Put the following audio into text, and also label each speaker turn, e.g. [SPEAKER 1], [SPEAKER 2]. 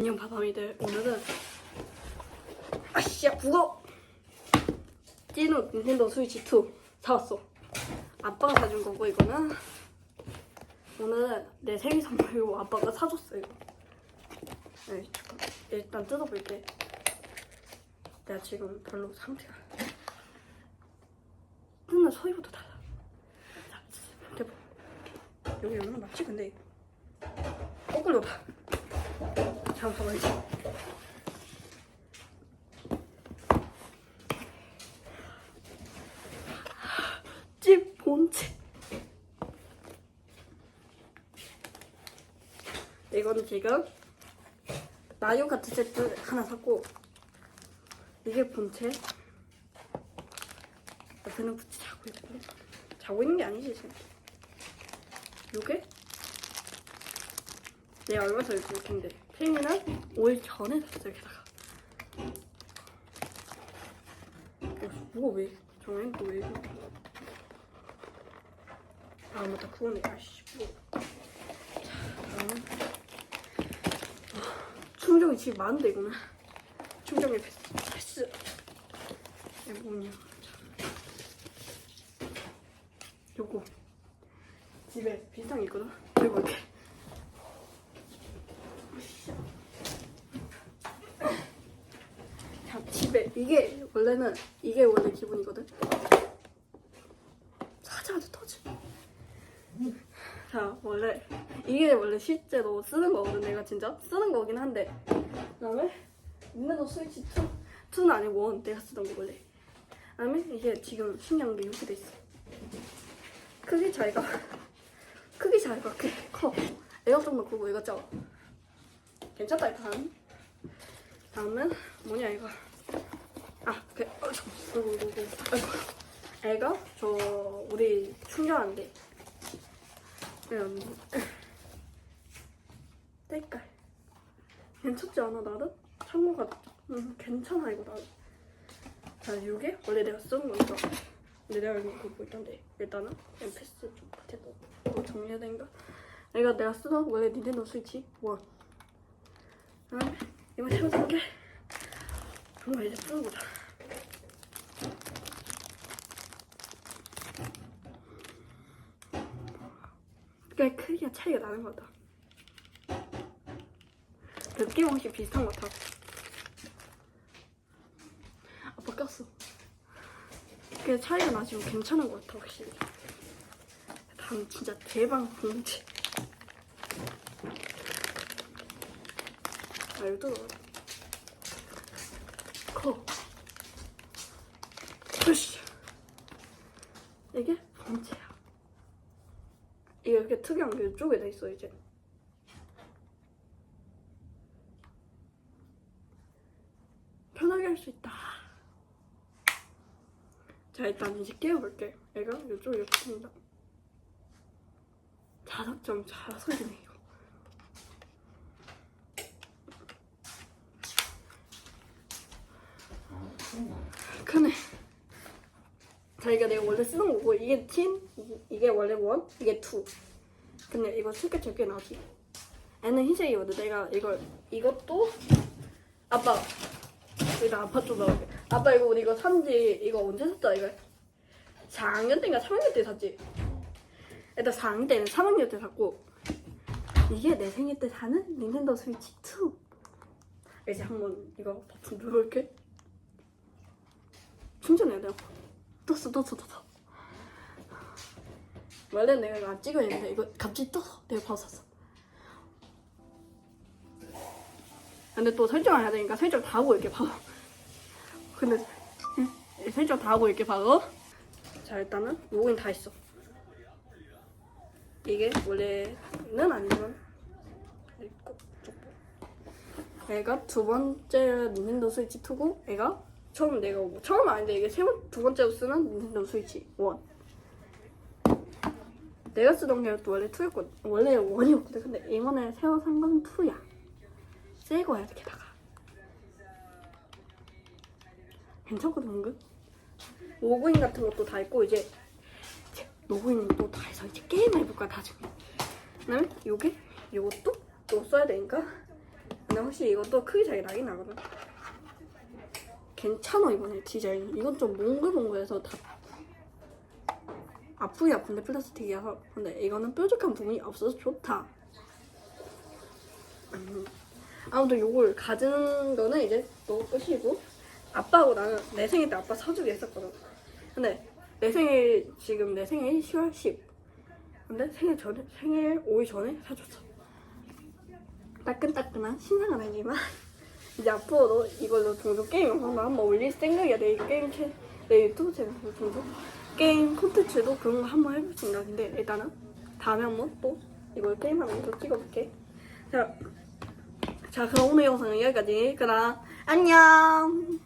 [SPEAKER 1] 안녕 바밤이들. 오늘은 아씨야 무거 찐우 닌텐도 스위치 2 사왔어. 아빠가 사준 거고 이거는. 오늘은 내 생일 선물이고 아빠가 사줬어 이거. 네, 일단 뜯어볼게. 내가 지금 별로 상태가 뜯는 소리부터 달라. 자, 대박. 여기 얼마나 맞지 근데? 거꾸로 봐 잠깐만 집 본체. 이거는 지금 마리오 카트 세트 하나 샀고 이게 본체. 옆에는 붙이 자고 있는데 자고 있는 게 아니지 지금. 요게? 내 얼마 전에 줄 텐데 팽이는 올 전에 샀어 여기다가. 어, 뭐가 왜 정현 또왜 이래 아 맞다 그거네. 아씨 뭐 충전이 지금 많은데 이거는? 충전기 패스 이게 뭐냐. 자. 요거. 집에 비슷한 게 있거든? 들고 올게 자, 집에 이게 원래는 이게 원래 기본이거든. 찾아도 터지. 자, 원래 이게 원래 실제로 쓰는 거거든. 내가 진짜 쓰는 거긴 한데. 그다음에 닌텐도 스위치 2, 2는 아니고 1 내가 쓰던 거 원래. 그다음에 이게 지금 신기한 게 이렇게 돼 있어. 크기 차이가 크기 차이가 꽤 커. 내가 좀더 크고 이거 작아. 괜찮다 일단. 다음은 뭐냐 이거 아 그, 어, 이거 이거 아이고 애가 저 우리 충전한데 이런 색깔. 괜찮지 않아 나는? 참고가 음, 괜찮아 이거 나는 자 이게 원래 내가 쓰는 거니까 근데 내가 이거 보고 있던데. 일단은 엠패스 좀 밑에 또 정리해야 되니까 내가 내가 쓰던 원래 닌텐도 스위치 원 그다음에 이거 채워준 게? 정말 이제 뜯어보자. 꽤 크기가 차이가 나는 것 같아. 느낌 혹시 비슷한 것 같아. 아빠 꼈어. 꽤 차이가 나지만 괜찮은 것 같아 확실히. 다음 진짜 대박 봉지. 아 이거 뜯어. 커. 푸시. 이게 본체야. 이렇게 특이한 게 이쪽에 돼 있어 이제. 편하게 할 수 있다. 자 일단 이제 깨워볼게. 얘가 이쪽에 이렇게 습니다 자석점 자석이네 이거. 크네. 자기가 내가 원래 쓰는 거고 이게 틴, 이게 원래 원, 이게 투. 근데 이거 색깔 적게 나지. 얘는 흰색이거든. 내가 이걸 이것도 아빠 일단 아빠 좀 나올게. 아빠 이거 우리 이거 산지 이거 언제 샀다 이거? 4학년 때인가 3학년 때 샀지. 일단 4학년 때는 3학년 때 샀고 이게 내 생일 때 사는 닌텐도 스위치 2. 이제 한번 이거 버튼 누를게. 충전해야 돼요. 떴어, 떴어, 떴어. 원래 내가 이거 안 찍어야 했는데 이거 갑자기 떠서 내가 바로 샀어. 근데 또 설정을 해야 되니까 설정 다 하고 이렇게 바로. 근데 응? 설정 다 하고 이렇게 바로. 자 일단은 로그인 다 했어. 이게 원래는 아니지만 있고 쪽 얘가 두 번째 닌텐도 스위치 2고 얘가 처음 내가 뭐- 처음 아닌데 이게 세 번, 두 번째로 쓰는 닌텐도 스위치 1 내가 쓰던 게또 원래 2였거든 원래 1이었거든 근데 이번에 새로 산 건 2야. 새 거야 이렇게다가. 괜찮거든 은근? 로그인 같은 것도 다 있고 이제 로그인도 다 해서 이제 게임 해볼까 나중에 그다음에 요게? 요것도 또 써야 되니까. 근데 확실히 이것도 크기 차이 나긴 나거든. 괜찮아 이번에 디자인. 이건 좀 몽글몽글해서 다 아프긴 아픈데 플라스틱이라서. 근데 이거는 뾰족한 부분이 없어서 좋다. 음. 아무튼 요걸 가지는 거는 이제 또 끝이고 아빠하고 나는 내 생일 때 아빠 사주기 했었거든. 근데 내 생일 지금 내 생일 10월 10. 근데 생일 전에 생일 5일 전에 사줬어. 따끈따끈한 신상은 아니지만 이제 앞으로도 이걸로 종종 게임 영상도 한번 올릴 생각이야 내 게임 채, 내 유튜브 채널에서 종종 게임 콘텐츠도 그런 거 한번 해볼 생각인데 일단은 다음에 한번 또 이걸 게임하면서 찍어볼게. 자, 자 그럼 오늘 영상은 여기까지. 그럼 안녕